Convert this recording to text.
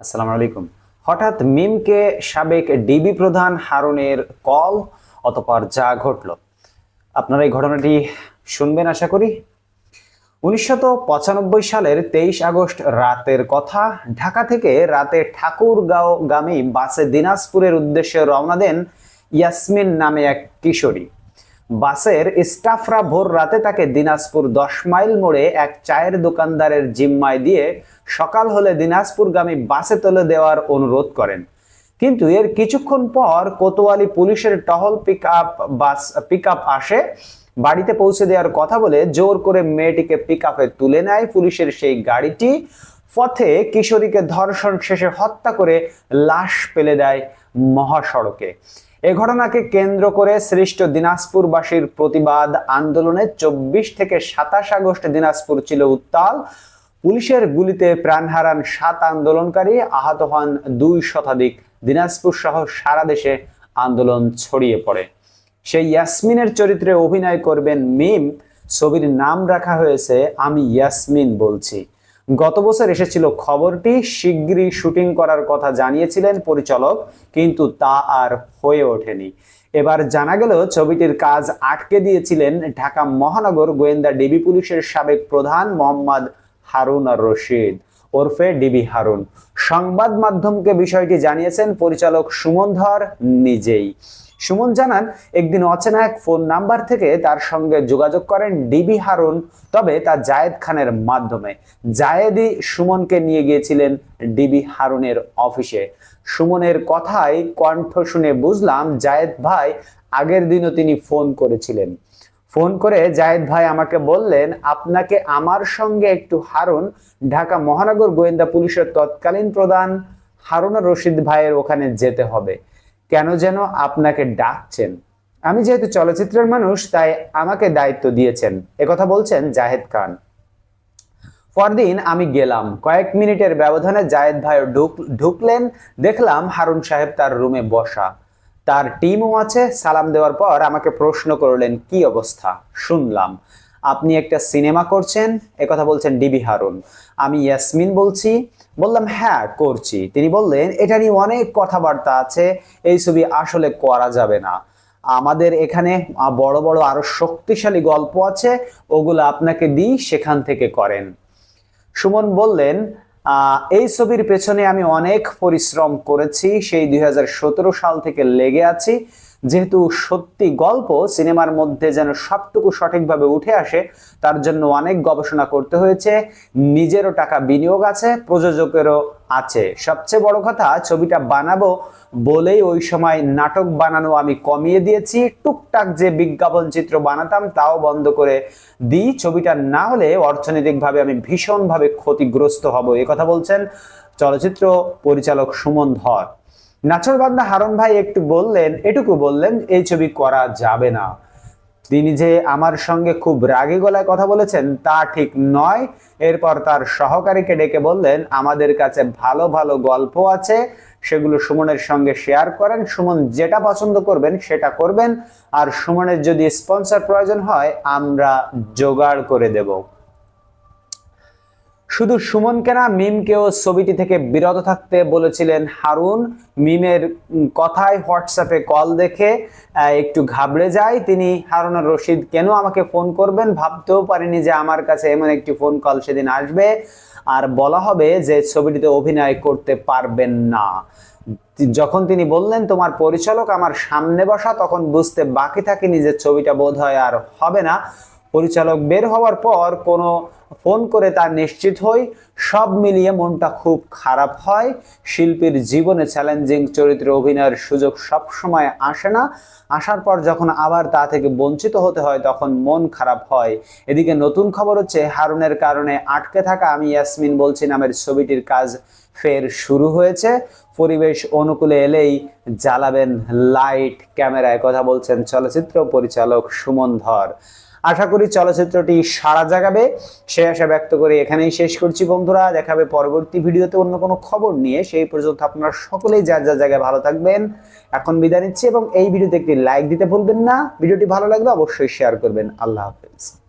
আসসালামু আলাইকুম। হঠাৎ মিমকে সাবেক ডিবি প্রধান হারুনের কল অতপর যা ঘটল। আপনারা এই ঘটনাটি শুনবেন আশা করি। উনিশশো পঁচানব্বই সালের তেইশ আগস্ট রাতের কথা, ঢাকা থেকে রাতে ঠাকুরগাঁও গামী বাসে দিনাজপুরের উদ্দেশ্যে রওনা দেন ইয়াসমিন নামে এক কিশোরী। বাসের স্টাফরা ভোর রাতে তাকে দিনাজপুর দশ মাইল মোড়ে এক চায়ের দোকানদারের জিম্মায় দিয়ে সকাল হলে দিনাজপুরগামী বাসে তুলে দেওয়ার অনুরোধ করেন। কিন্তু এর কিছুক্ষণ পর কোতোয়ালি পুলিশের টহল পিক আপ বাস পিক আসে। বাড়িতে পৌঁছে দেওয়ার কথা বলে জোর করে মেয়েটিকে পিক আপে তুলে নেয়। পুলিশের সেই গাড়িটি পথে কিশোরীকে ধর্ষণ শেষে হত্যা করে লাশ ফেলে দেয় মহাসড়কে। এ ঘটনাকে কেন্দ্র করে সৃষ্ট দিনাজপুরবাসীর প্রতিবাদ আন্দোলনে চব্বিশ থেকে সাতাশ আগস্ট দিনাজপুর ছিল উত্তাল। পুলিশের গুলিতে প্রাণ হারান সাত আন্দোলনকারী, আহত হন দুই শতাধিক। দিনাজপুর সহ সারা দেশে আন্দোলন ছড়িয়ে পড়ে। সেই ইয়াসমিনের চরিত্রে অভিনয় করবেন মিম। ছবির নাম রাখা হয়েছে, আমি ইয়াসমিন বলছি। গত বছর এসেছিল খবরটি, শিগগিরই শুটিং করার কথা জানিয়েছিলেন পরিচালক, কিন্তু তা আর হয়ে ওঠেনি। এবার জানা গেল, ছবিটির কাজ আটকে দিয়েছিলেন ঢাকা মহানগর গোয়েন্দা ডিবি পুলিশের সাবেক প্রধান মোহাম্মদ হারুন আর রশিদ ওরফে ডিবি হারুন। সংবাদ মাধ্যমকে বিষয়টি জানিয়েছেন পরিচালক সুমন ধর নিজেই। সুমন জানান, একদিন অচেনা এক ফোন নাম্বার থেকে তার সঙ্গে যোগাযোগ করেন ডিবি হারুন, তবে তা জায়েদ খানের মাধ্যমে। জায়েদই সুমনকে নিয়ে গিয়েছিলেন ডিবি হারুনের অফিসে। সুমনের কথায় কণ্ঠ শুনে বুঝলাম, জায়েদ ভাই আগের দিনও তিনি ফোন করেছিলেন। ফোন করে জায়েদ ভাই আমাকে বললেন, আপনাকে আমার সঙ্গে একটু হারুন। ঢাকা মহানগর গোয়েন্দা পুলিশের তৎকালীন প্রধান হারুন রশিদ ভাইয়ের ওখানে যেতে হবে। কেন যেন আপনাকে ডাকছেন? আমি যেহেতু চলচ্চিত্রের মানুষ, তাই আমাকে দায়িত্ব দিয়েছেন। একথা বলছেন জাহেদ খান। পরদিন আমি গেলাম। কয়েক মিনিটের ব্যবধানে জায়েদ ভাই ঢুক, ঢুকলেন। দেখলাম হারুন সাহেব তার রুমে বসা। তার টিমও আছে। সালাম দেওয়ার পর আমাকে প্রশ্ন করলেন, কি অবস্থা? শুনলাম, আপনি একটা সিনেমা করছেন? একথা বলছেন ডিবি হারুন। আমি ইয়াসমিন বলছি, বললাম হ্যাঁ করছি। তিনি বললেন, এটা নিয়ে অনেক কথাবার্তা আছে, এই ছবি আসলে করা যাবে না। আমাদের এখানে বড় বড় আরও শক্তিশালী গল্প আছে, ওগুলো আপনাকে দিই, সেখান থেকে করেন। সুমন বললেন এই ছবির পেছনে আমি অনেক পরিশ্রম করেছি, সেই দুই হাজার সতেরো সাল থেকে লেগে আছি। যেহেতু সত্যি গল্প সিনেমার মধ্যে যেন সবটুকু সঠিকভাবে উঠে আসে, তার জন্য অনেক গবেষণা করতে হয়েছে। নিজেরও টাকা বিনিয়োগ আছে, প্রযোজকেরও আছে। সবচেয়ে বড় কথা, ছবিটা বানাবো বলেই ওই সময় নাটক বানানো আমি কমিয়ে দিয়েছি। টুকটাক যে বিজ্ঞাপন চিত্র বানাতাম তাও বন্ধ করে দিই। ছবিটা না হলে অর্থনৈতিকভাবে আমি ভীষণভাবে ক্ষতিগ্রস্ত হব, এ কথা বলছেন চলচ্চিত্র পরিচালক সুমন ধর। নাচর বান্দা হারন ভাই একটু বললেন, এটুকু বললেন, এই ছবি করা যাবে না। তিনি যে আমার সঙ্গে খুব রাগী গলায় কথা বলেছেন তা ঠিক নয়। এরপর তার সহকারীকে ডেকে বললেন, আমাদের কাছে ভালো ভালো গল্প আছে। সেগুলো সুমনের সঙ্গে শেয়ার করেন। সুমন যেটা পছন্দ করবেন সেটা করবেন। আর সুমনের যদি স্পন্সর প্রয়োজন হয়, আমরা জোগাড় করে দেব। শুধু সুমনকে না মিমকেও ছবিটি থেকে বিরত থাকতে বলেছিলেন হারুন। মিমের কথায় হোয়াটসঅ্যাপে কল দেখে একটু ঘাবড়ে যায়। তিনি, হারুন আর রশিদ, কেন আমাকে ফোন করবেন? ভাবতেও পারিনি যে আমার কাছে এমন একটি ফোন কল সেদিন আসবে। আর বলা হবে যে ছবিটিতে অভিনয় করতে পারবেন না। যখন তিনি বললেন, তোমার পরিচালক আমার সামনে বসা তখন বুঝতে বাকি থাকেনি যে ছবিটা বোধ হয় আর হবে না। পরিচালক বের হওয়ার পর কোনো ফোন করে তা নিশ্চিত হই। সব মিলিয়ে মনটা খুব খারাপ হয়। শিল্পীর জীবনে চ্যালেঞ্জিং চরিত্রে অভিনয়ের সুযোগ সব সময় আসে না। আসার পর যখন আবার তা থেকে বঞ্চিত হতে হয়, তখন মন খারাপ হয়। এদিকে নতুন খবর হচ্ছে, হারুনের কারণে আটকে থাকা আমি ইয়াসমিন বলছি নামের ছবিটির কাজ ফের শুরু হয়েছে। পরিবেশ অনুকূলে এলেই জ্বালাবেন লাইট ক্যামেরায়। কথা বলছেন চলচ্চিত্র পরিচালক সুমন ধর। আশা করি চলচ্চিত্রটি সারা জাগাবে। সে আশা ব্যক্ত করে এখানেই শেষ করছি বন্ধুরা। দেখাবে পরবর্তী ভিডিওতে অন্য কোনো খবর নিয়ে। সেই পর্যন্ত আপনারা সকলেই যার যার জায়গায় ভালো থাকবেন। এখন বিদায় নিচ্ছি এবং এই ভিডিওতে একটি লাইক দিতে ভুলবেন না। ভিডিওটি ভালো লাগলে অবশ্যই শেয়ার করবেন। আল্লাহ হাফেজ।